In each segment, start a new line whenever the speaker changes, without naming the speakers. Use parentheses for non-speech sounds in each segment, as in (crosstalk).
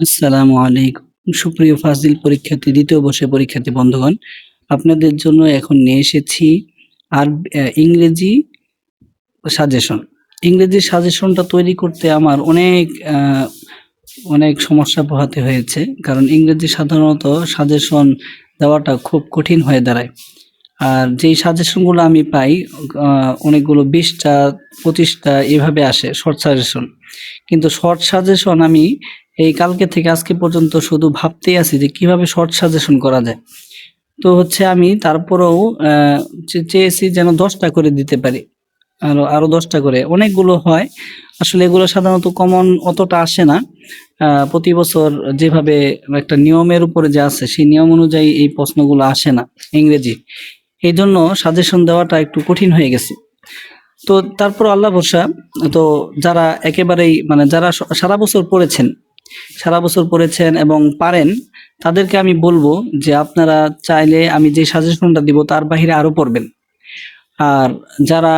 আসসালামু আলাইকুম। সুপ্রিয় ফাজিল পরীক্ষার্থী, দ্বিতীয় বর্ষের পরীক্ষার্থী বন্ধুগণ, আপনাদের জন্য এখন নিয়ে এসেছি আর ইংরেজি সাজেশন ইংরেজি সাজেশনটা তৈরি করতে আমার অনেক অনেক সমস্যা পোহাতে হয়েছে। কারণ ইংরেজি সাধারণত সাজেশন দেওয়াটা খুব কঠিন হয়ে দাঁড়ায়। আর যেই সাজেশনগুলো আমি পাই অনেকগুলো বিশটা, পঁচিশটা এভাবে আসে শর্ট সাজেশন কিন্তু শর্ট সাজেশন আমি এই কালকে থেকে আজকে পর্যন্ত শুধু ভাবতেই আছি যে কীভাবে শর্ট সাজেশন করা যায়। তো হচ্ছে আমি তারপরেও চেয়েছি যেন দশটা করে দিতে পারি। আরও আরও দশটা করে। অনেকগুলো হয়। আসলে এগুলো সাধারণত কমন অতটা আসে না। প্রতি বছর যেভাবে একটা নিয়মের উপরে যে আছে, সেই নিয়ম অনুযায়ী এই প্রশ্নগুলো আসে না ইংরেজি। এই জন্য সাজেশন দেওয়াটা একটু কঠিন হয়ে গেছে। তো তারপর আল্লাহ ভরসা, তো যারা একেবারেই মানে যারা সারা বছর পড়েছেন, সারা বছর পড়েছেন এবং পারেন, তাদেরকে আমি বলব যে আপনারা চাইলে আমি যে সাজেশনটা দিব তার বাহিরে আরও পড়বেন। আর যারা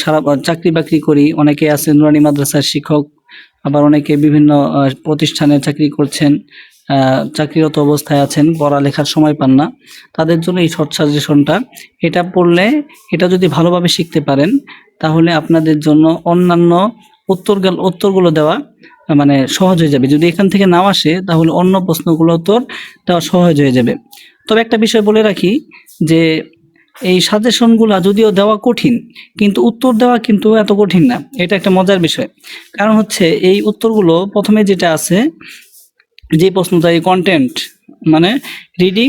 সারা, চাকরি বাকরি করি, অনেকে আছেন নুরানি মাদ্রাসার শিক্ষক, আবার অনেকে বিভিন্ন প্রতিষ্ঠানে চাকরি করছেন চাকরিরত অবস্থায় আছেন, পড়ালেখার সময় পান না, তাদের জন্য এই শর্ট সাজেশনটা এটা পড়লে, এটা যদি ভালোভাবে শিখতে পারেন, তাহলে আপনাদের জন্য অন্যান্য উত্তর উত্তরগুলো দেওয়া মানে সহজ হয়ে যাবে। যদি এখান থেকে নাও আসে, তাহলে অন্য প্রশ্নগুলো উত্তর দেওয়া সহজ হয়ে যাবে। তবে একটা বিষয় বলে রাখি যে, এই সাজেশনগুলা যদিও দেওয়া কঠিন, কিন্তু উত্তর দেওয়া কিন্তু এত কঠিন না। এটা একটা মজার বিষয়। কারণ হচ্ছে, এই উত্তরগুলো প্রথমে যেটা আছে যে প্রশ্নটা, এই কন্টেন্ট মানে রিডিং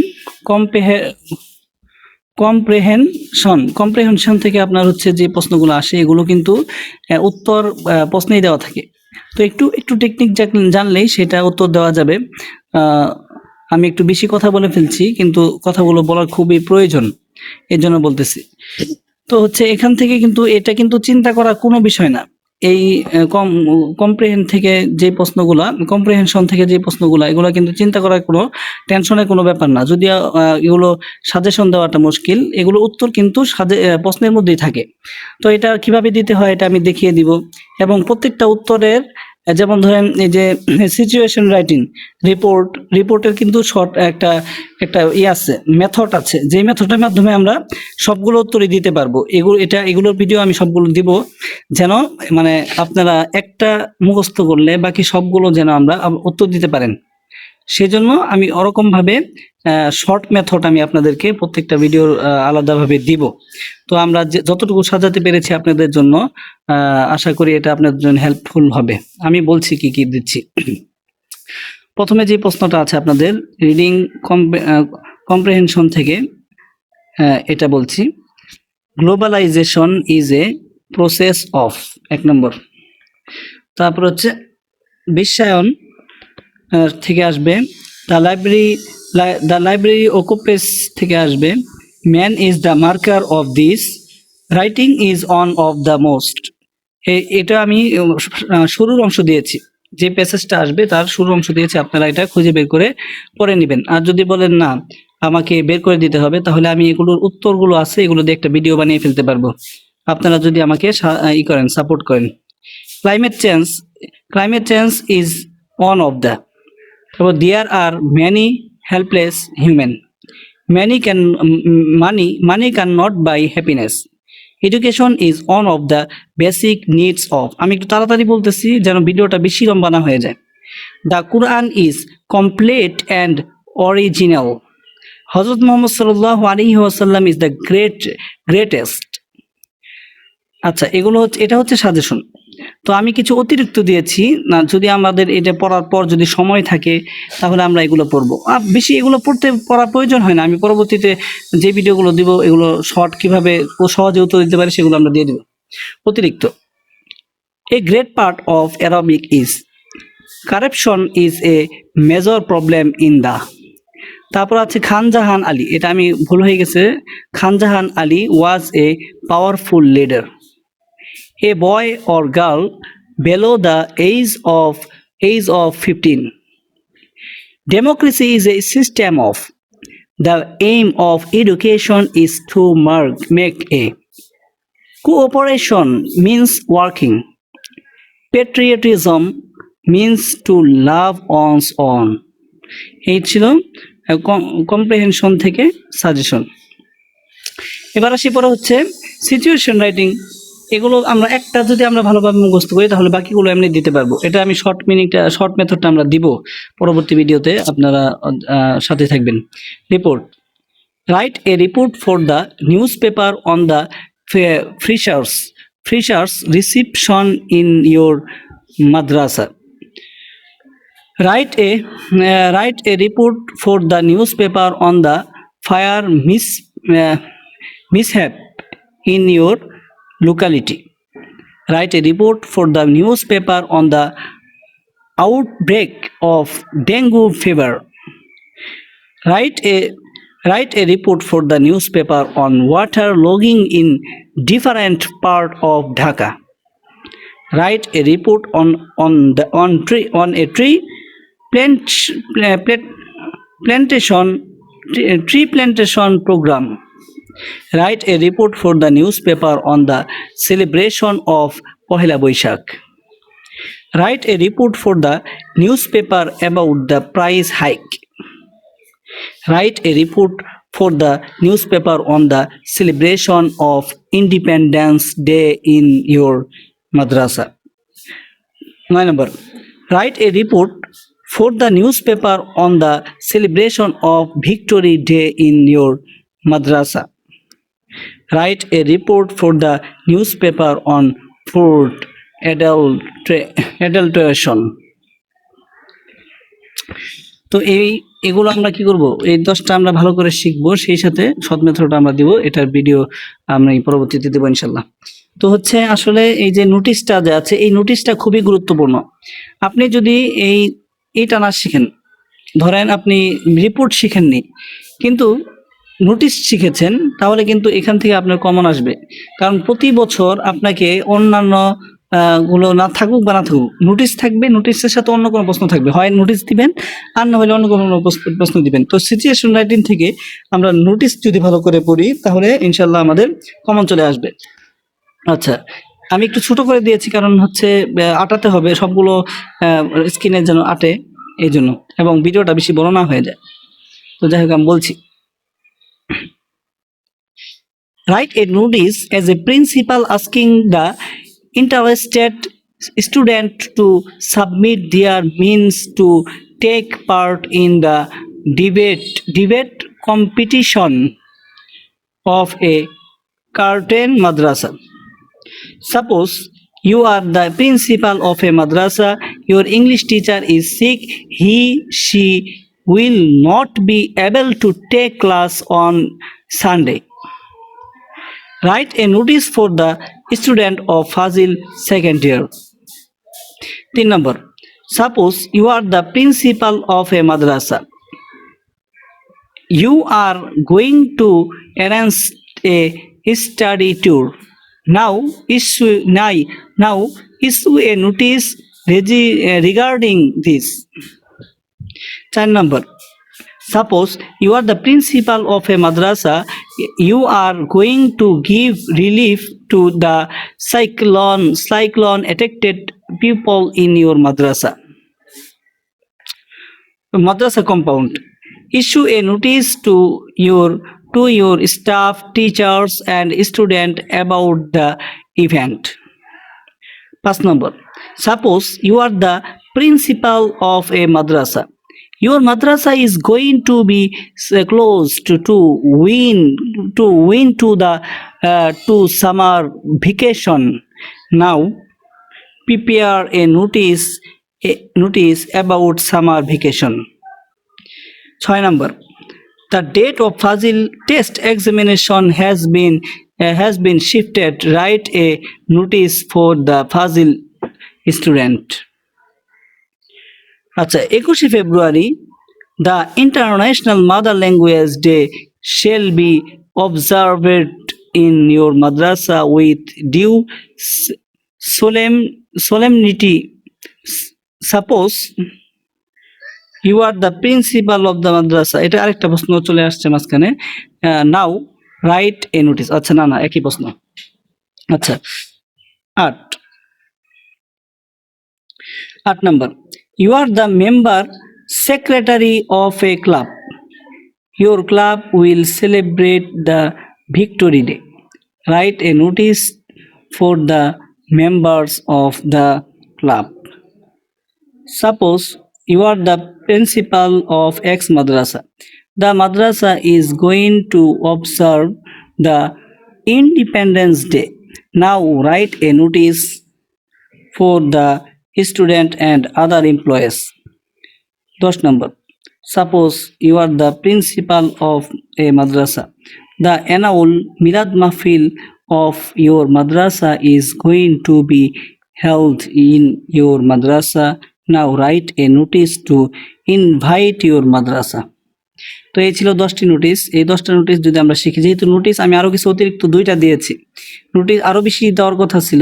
কম্পেহে কম্প্রেহেনশন কম্প্রেহেনশন থেকে আপনার হচ্ছে যে প্রশ্নগুলো আসে, এগুলো কিন্তু উত্তর প্রশ্নেই দেওয়া থাকে। তো একটু একটু টেকনিক জানলেই সেটা উত্তর দেওয়া যাবে। আমি একটু বেশি কথা বলে ফেলছি, কিন্তু কথাগুলো বলার খুবই প্রয়োজন এর জন্য বলতেছি। তো হচ্ছে এখান থেকে কিন্তু এটা কিন্তু চিন্তা করার কোনো বিষয় না। এই কম কম্প্রিহেন থেকে যে প্রশ্নগুলা কম্প্রিহেনশন থেকে যে প্রশ্নগুলা, এগুলো কিন্তু চিন্তা করার কোনো টেনশনের কোনো ব্যাপার না। যদি এগুলো সাজেশন দেওয়াটা মুশকিল, এগুলো উত্তর কিন্তু সাজে- প্রশ্নের মধ্যেই থাকে। তো এটা কীভাবে দিতে হয় এটা আমি দেখিয়ে দিব। এবং প্রত্যেকটা উত্তরের যেমন ধরেন এই যে সিচুয়েশন রাইটিং রিপোর্ট রিপোর্টের কিন্তু শর্ট একটা একটা ই আছে মেথড আছে। যে মেথডের মাধ্যমে আমরা সবগুলো উত্তরই দিতে পারব। এগুলো এটা, এগুলোর ভিডিও আমি সবগুলো দিব। যেন মানে আপনারা একটা মুখস্থ করলে বাকি সবগুলো যেন আমরা উত্তর দিতে পারেন। সেজন্য আমি ওরকম ভাবে শর্ট মেথড আমি আপনাদেরকে প্রত্যেকটা ভিডিওর আলাদাভাবে দিব। তো আমরা যতটুকু সাজাতে পেরেছি আপনাদের জন্য আশা করি এটা আপনাদের জন্য হেল্পফুল হবে। আমি বলছি কি কি দিচ্ছি। প্রথমে যে প্রশ্নটা আছে আপনাদের রিডিং কম্প্রেহেনশন থেকে এটা বলছি। Globalisation is a process of এক নম্বর। তারপর হচ্ছে, বিশ্বায়ন থেকে আসবে। The library the library occupies থেকে আসবে। Man is the marker of this writing is on of the most এটা আমি শুরুর অংশ দিয়েছি। যে প্যাসেজটা আসবে, তার শুরুর অংশ দিয়েছি। আপনারা এটা খুঁজে বের করে পড়ে নেবেন। আর যদি বলেন না, আমাকে বের করে দিতে হবে, তাহলে আমি এগুলোর উত্তরগুলো আছে, এগুলো দিয়ে একটা ভিডিও বানিয়ে ফেলতে পারব। আপনারা যদি আমাকে ই করেন সাপোর্ট করেন। Climate change climate change is one of the তারপর there are many helpless human money can money money can not buy happiness education is one of the basic needs of আমি একটু তাড়াতাড়ি বলতেছি যেন ভিডিওটা বেশি লম্বা না হয়ে যায়। The Quran is complete and original হজরত মোহাম্মদ সাল্লাহ আলী ইজ দ্য গ্রেট গ্রেটেস্ট আচ্ছা এগুলো হচ্ছে, এটা হচ্ছে সাজেশন তো আমি কিছু অতিরিক্ত দিয়েছি, না, যদি আমাদের এটা পড়ার পর যদি সময় থাকে, তাহলে আমরা এগুলো পড়ব। আর বেশি এগুলো পড়তে পড়ার প্রয়োজন হয় না, আমি পরবর্তীতে যে ভিডিওগুলো দিব, এগুলো শর্ট কীভাবে সহজে উত্তর দিতে পারে, সেগুলো আমরা দিয়ে দিব। অতিরিক্ত। A great part of Arabic is corruption is a major problem in the তারপর আছে খানজাহান আলী। এটা আমি ভুল হয়ে গেছে। Khan Jahan Ali was a powerful leader a boy or girl below the age of age of fifteen democracy is a system of the aim of education is to mark make a cooperation means working patriotism means to love one's on এই ছিল comprehension থেকে suggestion এবার আসি পরে হচ্ছে situation writing এগুলো আমরা একটা যদি আমরা ভালোভাবে মুখস্থ করি, তাহলে বাকিগুলো এমনি দিতে পারব। এটা আমি শর্ট মিনিংটা শর্ট মেথডটা আমরা দিব। পরবর্তী ভিডিওতে আপনারা সাথে থাকবেন। Report write a report for the news paper on the freshers freshers reception in your madrasa write a write a report for the news paper on the fire miss mishap in your locality. Write a report for the newspaper on the outbreak of dengue fever. Write a write a report for the newspaper on water logging in different part of dhaka. Write a report on on the on tree on a tree plant, pla- pla- plantation tree plantation program write a report for the newspaper on the celebration of pohila boishak write a report for the newspaper about the price hike. Write a report for the newspaper on the celebration of independence day in your madrasa. 9 number. Write a report for the newspaper on the celebration of victory day in your madrasa write a report for the newspaper on food adulter- adulteration. তো এই, এগুলো আমরা কি করব? এই দশটা আমরা ভালো করে শিখব, সেই সাথে সৎ মেথডটা আমরা দিব, এটার ভিডিও আমরা পরবর্তীতে দেবো ইনশাল্লাহ। তো হচ্ছে আসলে এই যে নোটিশটা যে আছে, এই নোটিশটা খুবই গুরুত্বপূর্ণ। আপনি যদি এই, এইটা না শিখেন, ধরেন আপনি রিপোর্ট শিখেননি, কিন্তু নোটিশ শিখেছেন, তাহলে কিন্তু এখান থেকে আপনার কমন আসবে। কারণ প্রতি বছর আপনাকে অন্যান্যগুলো না থাকুক বা না থাকুক, নোটিশ থাকবে, নোটিশের সাথে অন্য কোনো প্রশ্ন থাকবে। হয় নোটিশ দিবেন, আর না হলে অন্য কোনো প্রশ্ন- দিবেন। তো সিচুয়েশন রাইটিং থেকে আমরা নোটিশ যদি ভালো করে পড়ি, তাহলে ইনশাল্লাহ আমাদের কমন চলে আসবে। আচ্ছা আমি একটু ছোট করে দিয়েছি, কারণ হচ্ছে আটাতে হবে, সবগুলো স্ক্রিনের যেন আটে এই জন্য এবং ভিডিওটা বেশি বড় না হয়ে যায়। তো যাই হোক, আমি বলছি। Write a notice as a principal asking the interested student to submit their means to take part in the debate debate competition of a curtain madrasa suppose you are the principal of a madrasa your english teacher is sick he she will not be able to take class on sunday write a notice for the student of Fazil second year. তিন number. Suppose you are the principal of a madrasa. You are going to arrange a study tour. Now issue now, now issue a notice regarding this. Third number Suppose you are the principal of a madrasa, you are going to give relief to the cyclone cyclone affected people in your madrasa. Madrasa compound. Issue a notice to your to your staff, teachers, and student about the event. First number. Suppose you are the principal of a madrasa. Your madrasa is going to be closed to, win to win to the uh, to summer vacation. Now prepare a notice a notice about summer vacation. ছয় number. The date of Fazil test examination has been uh, has been shifted. Write a notice for the Fazil student. আচ্ছা একুশে ফেব্রুয়ারি, the international mother language day shall be observed in your madrasa with due solemn, solemnity, suppose you are the principal of the madrasa. এটা আরেকটা প্রশ্ন চলে আসছে মাঝখানে। নাও, write a notice আচ্ছা না না, একই প্রশ্ন। আচ্ছা আট। আট নাম্বার। You are the member secretary of a club. Your club will celebrate the victory day. Write a notice for the members of the club. Suppose you are the principal of X madrasa. The madrasa is going to observe the Independence Day. Now write a notice for the student and other employees. Dot number. Suppose you are the principal of a madrasa. The annual Milad Mahfil of your madrasa is going to be held in your madrasa. Now write a notice to invite your madrasa. তো এই ছিল দশটি notice এই দশটা notice যদি আমরা শিখি যেহেতু নোটিশ আমি আরও কিছু অতিরিক্ত দুইটা দিয়েছি নোটিশ আরও বেশি দেওয়ার কথা ছিল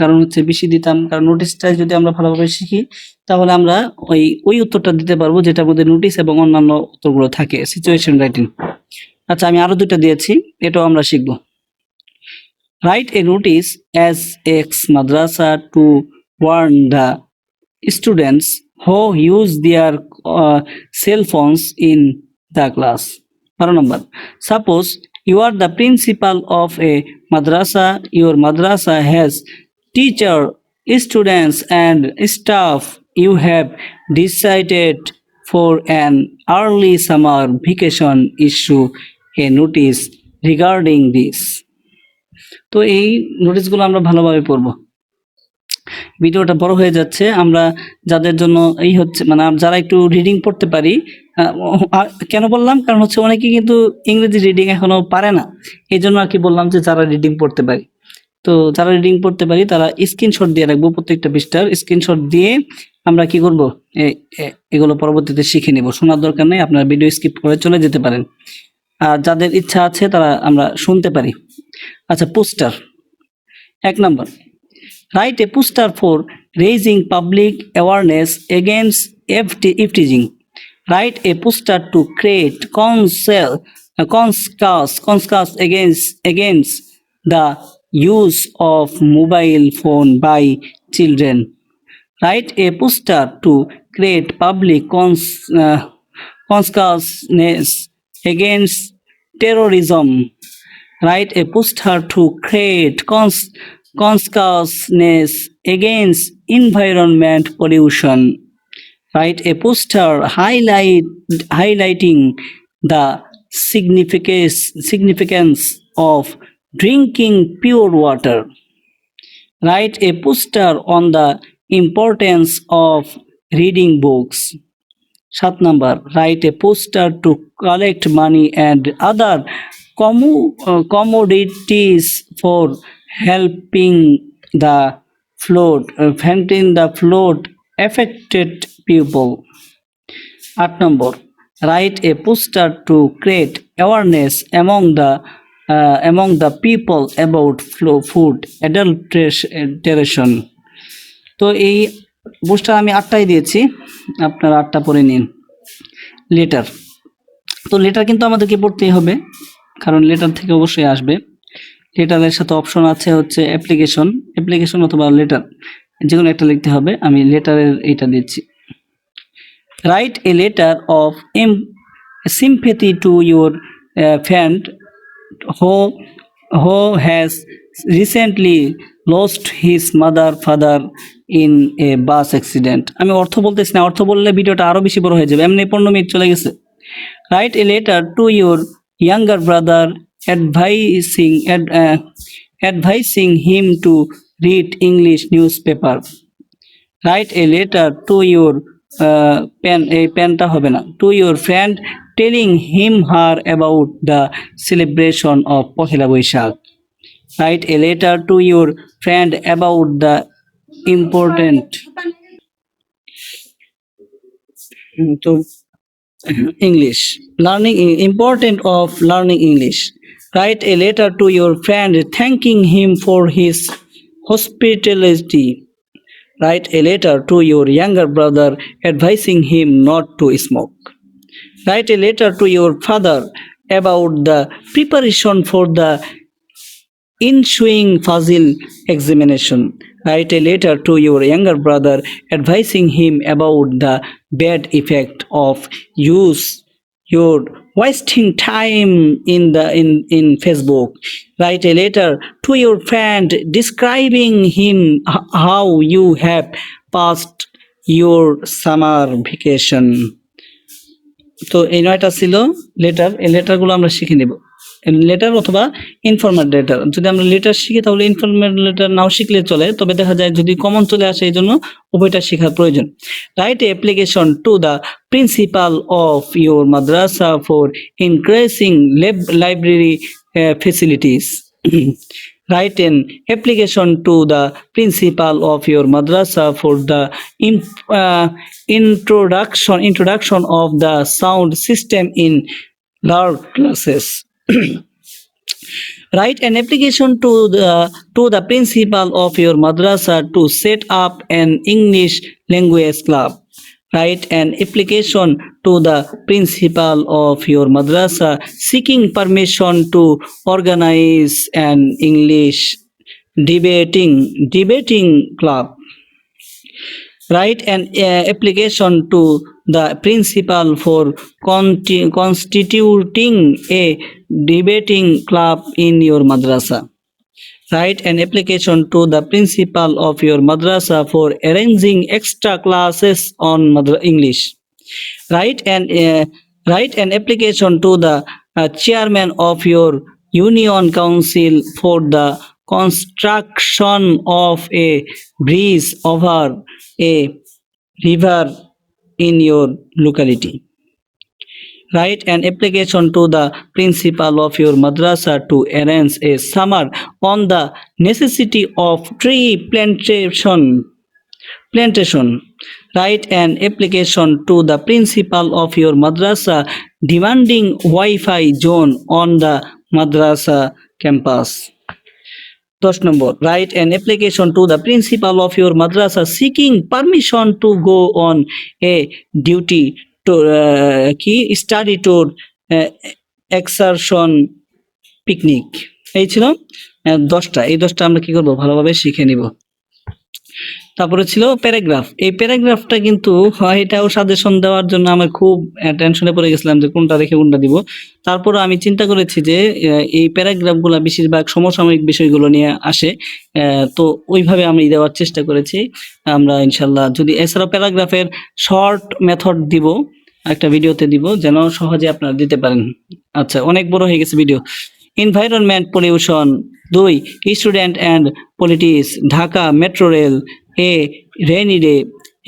কারণ হচ্ছে বেশি দিতাম। কারণ নোটিশটা যদি আমরা ভালোভাবে শিখি, তাহলে আমরা ওই ওই উত্তরটা দিতে পারব যেটার মধ্যে নোটিশ এবং অন্যান্য উত্তরগুলো থাকে সিচুয়েশন রাইটিং আচ্ছা আমি আরও দুইটা দিয়েছি, এটাও আমরা শিখব। Write a notice as ex madrasa to warn the students who use their cell phones in the class বারো নম্বর suppose you are the principal of a madrasa, your madrasa has teacher, students, and staff, you have decided for an early summer vacation issue, a notice regarding this. তো এই নোটিশগুলো আমরা ভালোভাবে পড়ব। ভিডিওটা বড় হয়ে যাচ্ছে, আমরা যাদের জন্য এই হচ্ছে মানে যারা একটু রিডিং পড়তে পারি কেন বললাম? কারণ হচ্ছে অনেকে কিন্তু ইংরেজি রিডিং এখনও পারে না। এই জন্য আর কি বললাম যে যারা রিডিং পড়তে পারি। তো যারা রিডিং পড়তে পারি তারা স্ক্রিনশট দিয়ে রাখব প্রত্যেকটা পৃষ্ঠার। স্ক্রিনশট দিয়ে আমরা কি করব? এ- এ- এগুলো পরবর্তীতে শিখে নেব। শোনার দরকার নেই আপনারা ভিডিও স্কিপ করে চলে যেতে পারেন। আর যাদের ইচ্ছা আছে তারা আমরা শুনতে পারি। আচ্ছা পোস্টার এক নম্বর। Write a poster for raising public awareness FT- ifteasing. Write a poster to create counsel, uh, conscious conscious against, against the use of mobile phone by children. Write a poster to create public cons- uh, consciousness against terrorism write a poster to create cons- consciousness against environment pollution write a poster highlight highlighting the significance significance of drinking pure water write a poster on the importance of reading books সাত number write a poster to collect money and other commodities for helping the flood uh, helping the flood affected people আট number write a poster to create awareness among the among the people about flow food adulteration তো এই poster আমি আটটাই দিয়েছি। আপনারা আটটা পরে নিন। Letter তো লেটার কিন্তু আমাদেরকে পড়তেই হবে কারণ লেটার থেকে অবশ্যই আসবে। লেটারের সাথে অপশন আছে হচ্ছে অ্যাপ্লিকেশন অ্যাপ্লিকেশন অথবা লেটার যে কোনো একটা লিখতে হবে আমি লেটারের এইটা দিচ্ছি। Write a letter of um to your uh, friend who who has recently lost his mother father in a bus accident আমি অর্থ বলতেছি না অর্থ বললে ভিডিওটা আরও বেশি বড় হয়ে যাবে এমনি পনেরো মিনিট চলে গেছে write a letter to your younger brother advising ad, uh, advising him to read english newspaper write a letter to your uh, pen এই পেনটা হবে না to your friend telling him her about the celebration of Pohela Boishakh write a letter to your friend about the important হুম, তো English. Learning important of learning English. Write a letter to your friend thanking him for his hospitality. Write a letter to your younger brother advising him not to smoke. Write a letter to your father about the preparation for the ensuing Fazil examination. write a letter to your younger brother advising him about the bad effect of use your wasting time in the in in facebook write a letter to your friend describing him how you have passed your summer vacation তো এই নয়টা ছিল letter এই লেটারগুলো আমরা শিখে নেব। Letter অথবা informed letter যদি আমরা লেটার শিখি তাহলে ইনফরমেট লেটার নাও শিখলে চলে, তবে দেখা যায় যদি কমন চলে আসে এই জন্য উভয়টা শেখার প্রয়োজন। Write application to the principal of your madrasa for increasing library facilities write an application to the principal of your madrasa for the in, uh, introduction introduction of the sound system in lower classes. (clears throat) Write an application to the to the principal of your madrasa to set up an english language club. Write an application to the principal of your madrasa seeking permission to organize an english debating debating club. Write an uh, application to the principal for constituting a debating club in your madrasa. Write an application to the principal of your madrasa for arranging extra classes on english write an uh, write an application to the uh, chairman of your union council for the construction of a bridge over a river in your locality. Write an application to the principal of your madrasa to arrange a summer on the necessity of tree plantation plantation write an application to the principal of your madrasa demanding wi-fi zone on the madrasa campus দশ নম্বর write an application to the principal of your madrasa seeking permission to go on a duty to uh, কি study tour uh, excursion picnic এই ছিল দশটা এই দশটা আমরা কি করব ভালোভাবে শিখে নিব তারপরে ছিল প্যারাগ্রাফ। এই প্যারাগ্রাফটা কিন্তু হয় এটাও সাজেশন দেওয়ার জন্য আমার খুব টেনশনে পড়ে গেছিলাম যে কোনটা রেখে কোনটা দিব। তারপরে আমি চিন্তা করেছি যে এই প্যারাগ্রাফগুলো বেশিরভাগ সমসাময়িক বিষয়গুলো নিয়ে আসে তো ওইভাবে আমি দেওয়ার চেষ্টা করেছি। আমরা ইনশাল্লাহ যদি এছাড়াও প্যারাগ্রাফের শর্ট মেথড দিব, একটা ভিডিওতে দিব, যেন সহজে আপনারা দিতে পারেন। আচ্ছা অনেক বড় হয়ে গেছে ভিডিও এনভায়রনমেন্ট পলিউশন দুই student and politics Dhaka metro rail a rainy day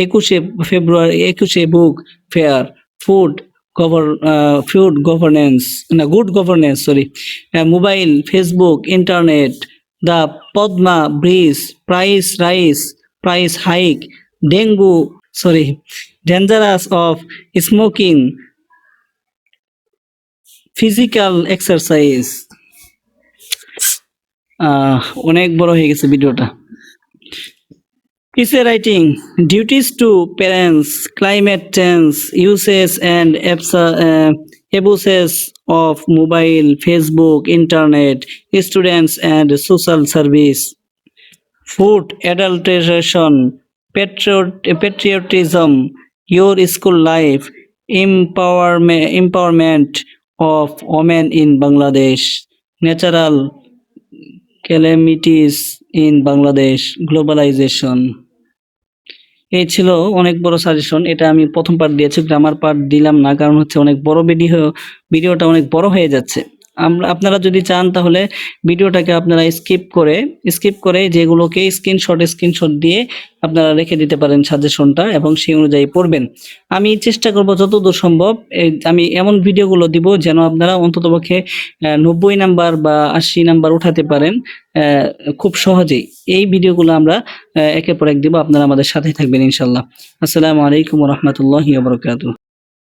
একুশে ফেব্রুয়ারি, একুশে book fair, food govern food governance, না, good governance, sorry mobile, Facebook, internet, the Padma bridge, price rise, price hike, dengue, sorry, dangerous of smoking, physical exercise. অনেক বড় হয়ে গেছে ভিডিওটা। Essay writing, duties to parents, climate change, uses and uh, abuses of mobile, Facebook, internet, students and social service, food adulteration, patriot- patriotism, your school life, empowerment, empowerment of women in Bangladesh, natural calamities in Bangladesh, globalization. এই ছিল অনেক বড় suggestion এটা আমি প্রথম part দিয়েছি grammar part দিলাম না, কারণ হচ্ছে অনেক বড় ভিডিও ভিডিওটা অনেক বড় হয়ে যাচ্ছে। আমরা, আপনারা যদি চান তাহলে ভিডিওটাকে আপনারা স্কিপ করে স্কিপ করে যেগুলোকে স্ক্রিনশট স্ক্রিনশট দিয়ে আপনারা রেখে দিতে পারেন সাজেশনটা এবং সেই অনুযায়ী পড়বেন। আমি চেষ্টা করব যতদূর সম্ভব আমি এমন ভিডিওগুলো দিব যেন আপনারা অন্ততপক্ষে নব্বই নাম্বার বা আশি নাম্বার উঠাতে পারেন খুব সহজেই। এই ভিডিওগুলো আমরা একের পর এক দিব, আপনারা আমাদের সাথেই থাকবেন ইনশাল্লাহ আসসালামু আলাইকুম রহমতুল্লাহ বরকাতুহ।